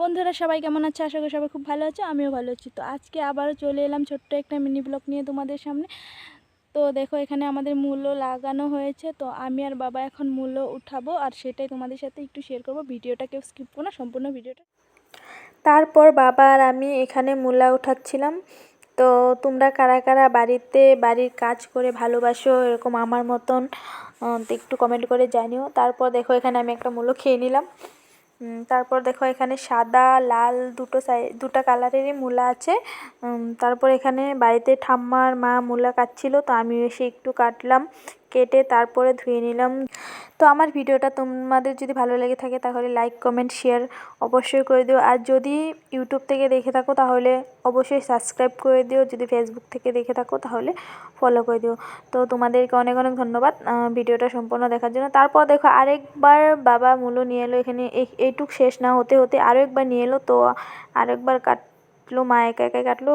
বন্ধুরা সবাই কেমন আছে? আশা করি সবাই খুব ভালো আছে, আমিও ভালো আছি। তো আজকে আবারও চলে এলাম ছোট্ট একটা মিনি ব্লগ নিয়ে তোমাদের সামনে। তো দেখো, এখানে আমাদের মূল্য লাগানো হয়েছে। তো আমি আর বাবা এখন মূল্য উঠাবো আর সেটাই তোমাদের সাথে একটু শেয়ার করব। ভিডিওটা কেউ স্কিপ করো না, সম্পূর্ণ ভিডিওটা। তারপর বাবা আর আমি এখানে মূলা উঠাচ্ছিলাম। তো তোমরা কারা কারা বাড়িতে বাড়ির কাজ করে ভালোবাসো, এরকম আমার মতন একটু কমেন্ট করে জানিও। তারপর দেখো, এখানে আমি একটা মূল্য খেয়ে নিলাম। তারপর দেখো এখানে সাদা, লাল দুটো সাই, দুটা কালারেরই মূলা আছে। তারপর এখানে বাড়িতে ঠাম্মার মা মূলা কাটছিল, তো আমিও এসে একটু কাটলাম, কেটে তারপরে ধুয়ে নিলাম। তো আমার ভিডিওটা তোমাদের যদি ভালো লেগে থাকে তাহলে লাইক কমেন্ট শেয়ার অবশ্যই করে দিও। আর যদি ইউটিউব থেকে দেখে থাকো তাহলে অবশ্যই সাবস্ক্রাইব করে দিও। যদি ফেসবুক থেকে দেখে থাকো তাহলে ফলো করে দিও। তো তোমাদেরকে অনেক অনেক ধন্যবাদ ভিডিওটা সম্পূর্ণ দেখার জন্য। তারপর দেখো আরেকবার বাবা মূলো নিয়ে এলো এখানে। এই- এইটুক শেষ না, হতে হতে আরও একবার নিয়ে এলো। তো আরেকবার কাটলো, মা একা একাই কাটলো।